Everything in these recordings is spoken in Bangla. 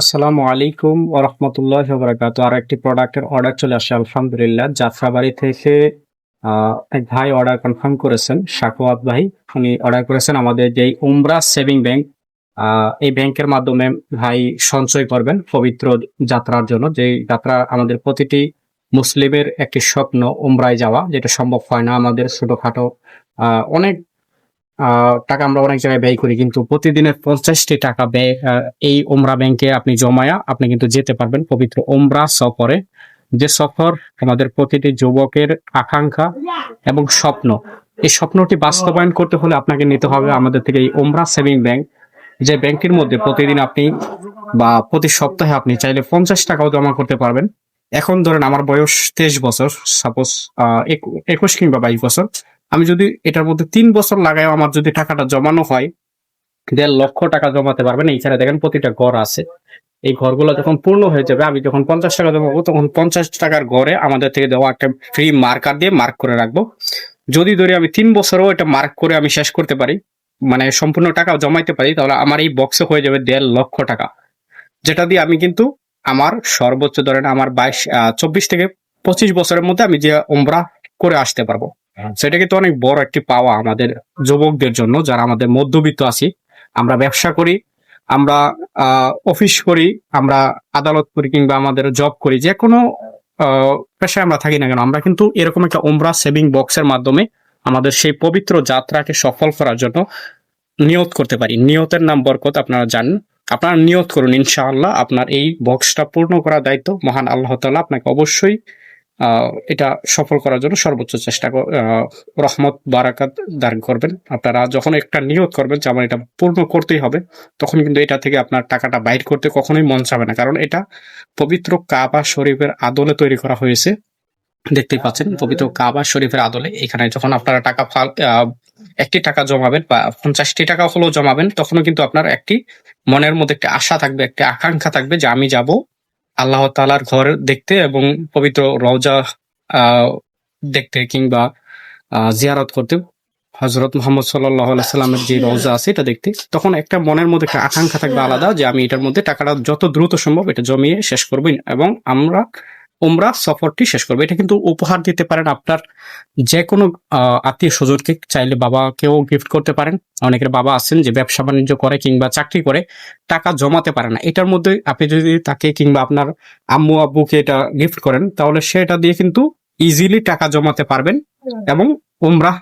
আসসালামু আলাইকুম ও রহমতুল্লাহ বরাকাত আর একটি প্রোডাক্টের অর্ডার চলে আসে, আলহামদুলিল্লাহ। যাত্রাবাড়ি থেকে এক ভাই অর্ডার কনফার্ম করেছেন শাকওয়াত ভাই। উনি অর্ডার করেছেন আমাদের যেই উমরা সেভিং ব্যাংক। এই ব্যাংকের মাধ্যমে ভাই সঞ্চয় করবেন পবিত্র যাত্রার জন্য। যে যাত্রা আমাদের প্রতিটি মুসলিমের একটি স্বপ্ন, উমরায় যাওয়া, যেটা সম্ভব হয় না আমাদের ছোটখাটো অনেক টাকা আমরা অনেক জায়গায় ব্যয় করি, কিন্তু প্রতিদিনের পঞ্চাশটি টাকা ব্যয় এই ওমরা ব্যাংকে আপনি জমায়া আপনি কিন্তু যেতে পারবেন পবিত্র ওমরা সফরে। যে সফর আমাদের প্রতিটি যুবকের আকাঙ্ক্ষা এবং স্বপ্ন। এই স্বপ্নটি বাস্তবায়ন করতে হলে আপনাকে নিতে হবে আমাদের থেকে এই ওমরা সেভিং ব্যাংক যে ব্যাংকটির মধ্যে প্রতিদিন আপনি বা প্রতি সপ্তাহে আপনি চাইলে পঞ্চাশ টাকাও জমা করতে পারবেন। এখন ধরেন আমার বয়স তেইশ বছর সাপোজ আহ, একুশ কিংবা বাইশ বছর। আমি যদি এটার মধ্যে তিন বছর লাগাই আমার যদি টাকাটা জমানো হয়, দেড় লক্ষ টাকা জমাতে পারবেন। এছাড়া দেখেন প্রতিটা ঘর আছে। এই ঘরগুলো যখন পূর্ণ হয়ে যাবে, আমি যখন পঞ্চাশ টাকা জমাবো তখন পঞ্চাশ টাকার ঘরে আমাদের থেকে দেওয়া একটা ফ্রি মার্কার দিয়ে মার্ক করে রাখব। যদি ধরি আমি তিন বছরও এটা মার্ক করে আমি শেষ করতে পারি মানে সম্পূর্ণ টাকা জমাইতে পারি, তাহলে আমার এই বক্সে হয়ে যাবে দেড় লক্ষ টাকা। যেটা দিয়ে আমি কিন্তু আমার সর্বোচ্চ ধরেন আমার বাইশ চব্বিশ থেকে পঁচিশ বছরের মধ্যে আমি যে ওমরা করে আসতে পারব। সেটা কিন্তু অনেক বড় একটি পাওয়া আমাদের যুবকদের জন্য, যারা আমাদের মধ্যবিত্ত আছি। আমরা ব্যবসা করি, আমরা অফিস করি, আমরা আদালত করি কিংবা আমাদের জব করি যে কোনো পেশায় আমরা থাকি না কেন, আমরা কিন্তু এরকম একটা ওমরা সেভিং বক্সের মাধ্যমে আমাদের সেই পবিত্র যাত্রাকে সফল করার জন্য নিয়ত করতে পারি। নিয়তের নাম বরকত, আপনারা জানেন। আপনারা নিয়ত করুন, ইনশাআল্লাহ আপনার এই বক্সটা পূর্ণ করার দায়িত্ব মহান আল্লাহ তাআলা আপনাকে অবশ্যই এটা সফল করার জন্য সর্বোচ্চ চেষ্টা রহমত, বারাকাত দান করবেন। আপনারা যখন একটা নিয়ত করবেন যে আমার এটা পূর্ণ করতেই হবে, তখন কিন্তু এটা থেকে আপনার টাকাটা বাইর করতে কখনোই মন চাবে না। কারণ এটা পবিত্র কাবা শরীফের আদলে তৈরি করা হয়েছে। দেখতেই পাচ্ছেন, পবিত্র কাবা শরীফের আদলে এখানে যখন আপনারা টাকা একটি টাকা জমাবেন বা পঞ্চাশটি টাকা হলেও জমাবেন, তখনও কিন্তু আপনার একটি মনের মধ্যে একটি আশা থাকবে, একটি আকাঙ্ক্ষা থাকবে যে আমি যাব আল্লাহ তালার ঘর দেখতে এবং পবিত্র রওজা দেখতে কিংবা জিয়ারত করতে। হজরত মোহাম্মদ সাল্লামের যে রওজা আছে এটা দেখতে। তখন একটা মনের মধ্যে একটা আকাঙ্ক্ষা থাকবে আলাদা যে আমি এটার মধ্যে টাকাটা যত দ্রুত সম্ভব এটা জমিয়ে শেষ করব এবং আমরা উমরা সফরটি শেষ করবে। এটা কিন্তু উপহার দিতে পারেন আপনার যে কোনো আত্মীয় স্বজনকে চাইলে বাবাকেও গিফট করতে পারেন। অনেকের বাবা আছেন যে ব্যবসা বাণিজ্য করে কিংবা চাকরি করে টাকা জমাতে পারে না। এটার মধ্যে আপনি যদি তাকে কিংবা আপনার আম্মু আব্বুকে এটা গিফট করেন তাহলে সেটা দিয়ে কিন্তু ইজিলি টাকা জমাতে পারবেন এবং উমরা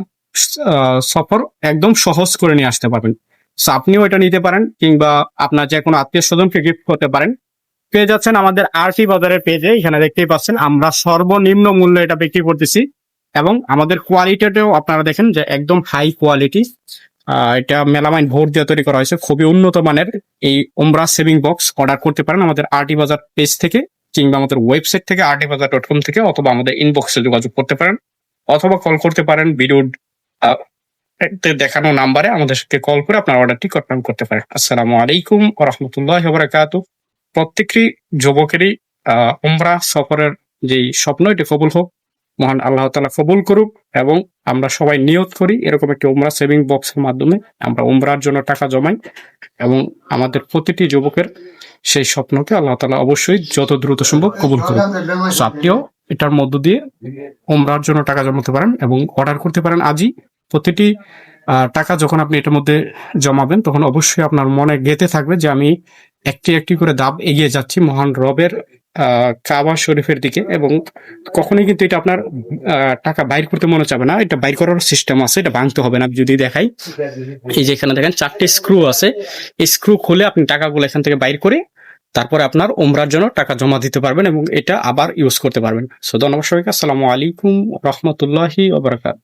আহ, সফর একদম সহজ করে নিয়ে আসতে পারবেন। সো আপনিও এটা নিতে পারেন কিংবা আপনার যে কোনো আত্মীয় স্বজনকে গিফট করতে পারেন। পেয়ে যাচ্ছেন আমাদের আরটি বাজারের পেজে এখানে দেখতেই পাচ্ছেন, আমরা সর্বনিম্ন মূল্যে এটা বিক্রি করতেছি। এবং আমাদের কোয়ালিটিটাও আপনারা দেখেন যে একদম হাই কোয়ালিটি এটা মেলামাইন ভোট দিয়ে তৈরি করা হয়েছে। খুবই উন্নত মানের এই ওমরা সেভিং বক্স অর্ডার করতে পারেন আমাদের আরটি বাজার পেজ থেকে কিংবা আমাদের ওয়েবসাইট থেকে আরটি বাজার ডট কম থেকে, অথবা আমাদের ইনবক্সে যোগাযোগ করতে পারেন। অথবা কল করতে পারেন ভিডিও তে দেখানো নাম্বারে আমাদেরকে কল করে আপনার অর্ডারটি কনফার্ম করতে পারেন। আসসালামু আলাইকুম রহমতুল্লাহ বারাকাত প্রত্যেকটি যুবকেরই আহ, উমরা সফরের যেই স্বপ্ন এটি কবুল হোক। মহান আল্লাহ তালা কবুল করুক এবং আমরা সবাই নিয়ত করি এরকম একটি উমরা সেভিং বক্সের মাধ্যমে আমরা উমরার জন্য টাকা জমাই এবং আমাদের প্রতিটি যুবকের সেই স্বপ্নকে আল্লাহ তালা অবশ্যই যত দ্রুত সম্ভব কবুল করুক। আপনিও এটার মধ্য দিয়ে উমরার জন্য টাকা জমাতে পারেন এবং অর্ডার করতে পারেন। আজই প্রতিটি টাকা যখন আপনি এটার মধ্যে জমাবেন তখন অবশ্যই আপনার মনে গেঁথে থাকবে যে আমি একটি একটি করে দাব এগিয়ে যাচ্ছি মহান রবের কাবা শরীফের দিকে এবং কখনোই কিন্তু এটা আপনার টাকা বাইর করতে মনে চাবে না। এটা বাইর করার সিস্টেম আছে, এটা ভাঙতে হবে না। যদি দেখাই, এই যে এখানে দেখেন চারটি স্ক্রু আছে। এই স্ক্রু খুলে আপনি টাকাগুলো এখান থেকে বাইর করে তারপরে আপনার ওমরার জন্য টাকা জমা দিতে পারবেন এবং এটা আবার ইউজ করতে পারবেন। সো ধন্যবাদ সবাইকে। আসসালামু আলাইকুম রহমতুল্লাহি ওবরাকাত